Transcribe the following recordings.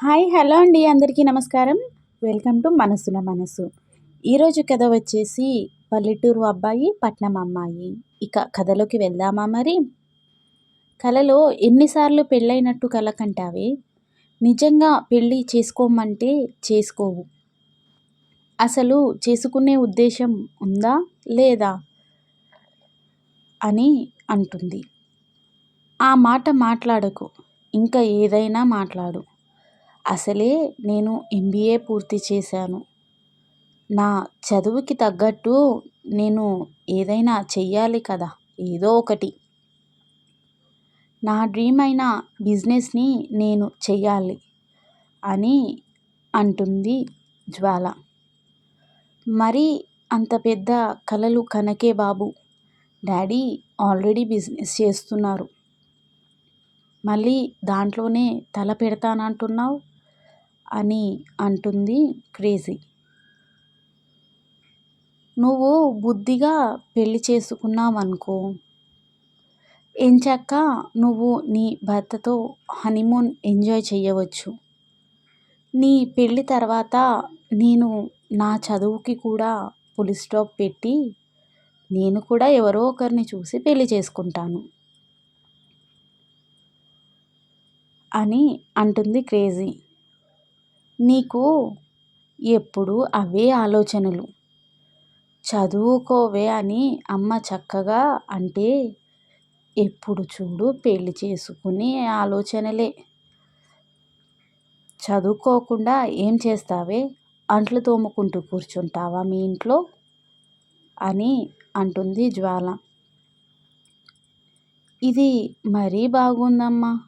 Hi hello అండి అందరికీ నమస్కారం. వెల్కమ్ టు మనసున మనసు. ఈరోజు కథ వచ్చేసి పల్లెటూరు అబ్బాయి పట్నం అమ్మాయి. ఇక కథలోకి వెళ్దామా మరి? కలలో ఎన్నిసార్లు పెళ్ళైనట్టు కల కంటావే? నిజంగా పెళ్ళి చేసుకోమంటే చేసుకోవు. అసలు చేసుకునే ఉద్దేశం ఉందా లేదా? అని అంటుంది. ఆ మాట మాట్లాడకు. ఇంకా ఏదైనా మాట్లాడు. అసలే నేను ఎంబీఏ పూర్తి చేశాను. నా చదువుకి తగ్గట్టు నేను ఏదైనా చెయ్యాలి కదా ఏదో ఒకటి. నా డ్రీమ్ అయిన బిజినెస్ని నేను చెయ్యాలి అని అంటుంది జ్వాల. మరి అంత పెద్ద కలలు కనకే బాబు డాడీ ఆల్రెడీ బిజినెస్ చేస్తున్నారు. మళ్ళీ దాంట్లోనే తల పెడతానంటున్నావు? అని అంటుంది క్రేజీ. నువ్వు బుద్ధిగా పెళ్ళి చేసుకున్నావనుకో ఎంచాక నువ్వు నీ భర్తతో హనీమూన్ ఎంజాయ్ చేయవచ్చు నీ పెళ్ళి తర్వాత నేను నా చదువుకి కూడా పులి స్టాప్ పెట్టి నేను కూడా ఎవరో ఒకరిని చూసి పెళ్ళి చేసుకుంటాను అని అంటుంది క్రేజీ. నీకు ఎప్పుడు అవే ఆలోచనలు. చదువుకోవే అని అమ్మ చక్కగా అంటే ఎప్పుడు చూడు పెళ్ళి చేసుకునే ఆలోచనలే. చదువుకోకుండా ఏం చేస్తావే? అంట్లు తోముకుంటూ కూర్చుంటావా మీ ఇంట్లో? అని అంటుంది జ్వాల. ఇది మరీ బాగుందమ్మా.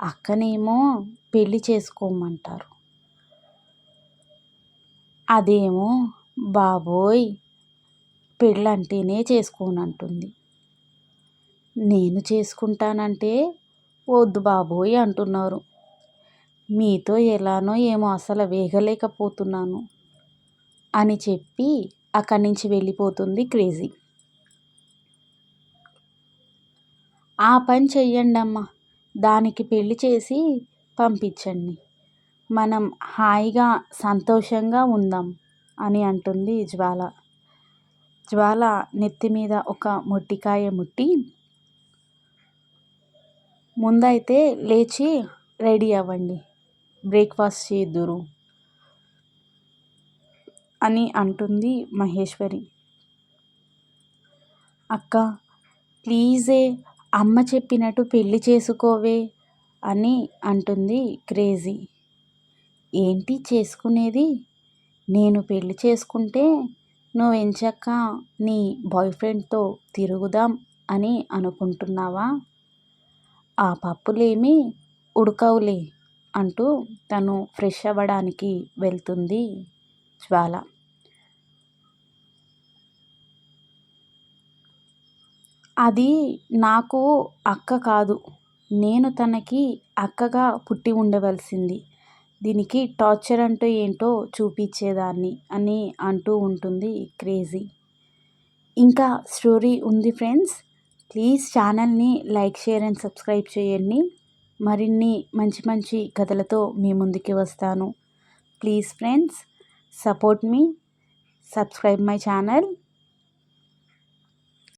అక్కనేమో పెళ్ళి చేసుకోమంటారు. అదేమో బాబోయ్ పెళ్ళంటేనే చేసుకోనంటుంది. నేను చేసుకుంటానంటే వద్దు బాబోయ్ అంటున్నారు. మీతో ఎలానో ఏమో అసలు వేగలేకపోతున్నాను అని చెప్పి అక్కడి నుంచి వెళ్ళిపోతుంది క్రేజీ. ఆ పని చెయ్యండి అమ్మ దానికి పెళ్ళి చేసి పంపించండి. మనం హాయిగా సంతోషంగా ఉందాం అని అంటుంది జ్వాల. జ్వాల నెత్తి మీద ఒక మొట్టికాయ ముట్టి ముందైతే లేచి రెడీ అవ్వండి బ్రేక్ఫాస్ట్ చేద్దురు అని అంటుంది మహేశ్వరి. అక్క ప్లీజే అమ్మ చెప్పినట్టు పెళ్ళి చేసుకోవే అని అంటుంది క్రేజీ. ఏంటి చేసుకునేది? నేను పెళ్ళి చేసుకుంటే నువ్వు నీ బాయ్ ఫ్రెండ్తో తిరుగుదాం అని అనుకుంటున్నావా? ఆ పప్పులేమి ఉడకవులే అంటూ తను ఫ్రెష్ అవ్వడానికి వెళ్తుంది జ్వాల. అది నాకు అక్క కాదు నేను తనకి అక్కగా పుట్టి ఉండవలసింది. దీనికి టార్చర్ అంటే ఏంటో చూపించేదాన్ని అని అంటూ ఉంటుంది క్రేజీ. ఇంకా స్టోరీ ఉంది ఫ్రెండ్స్. ప్లీజ్ ఛానల్ని లైక్ షేర్ అండ్ సబ్స్క్రైబ్ చేయండి. మరిన్ని మంచి మంచి కథలతో మీ ముందుకి వస్తాను. ప్లీజ్ ఫ్రెండ్స్ సపోర్ట్ మీ సబ్స్క్రైబ్ మై ఛానల్.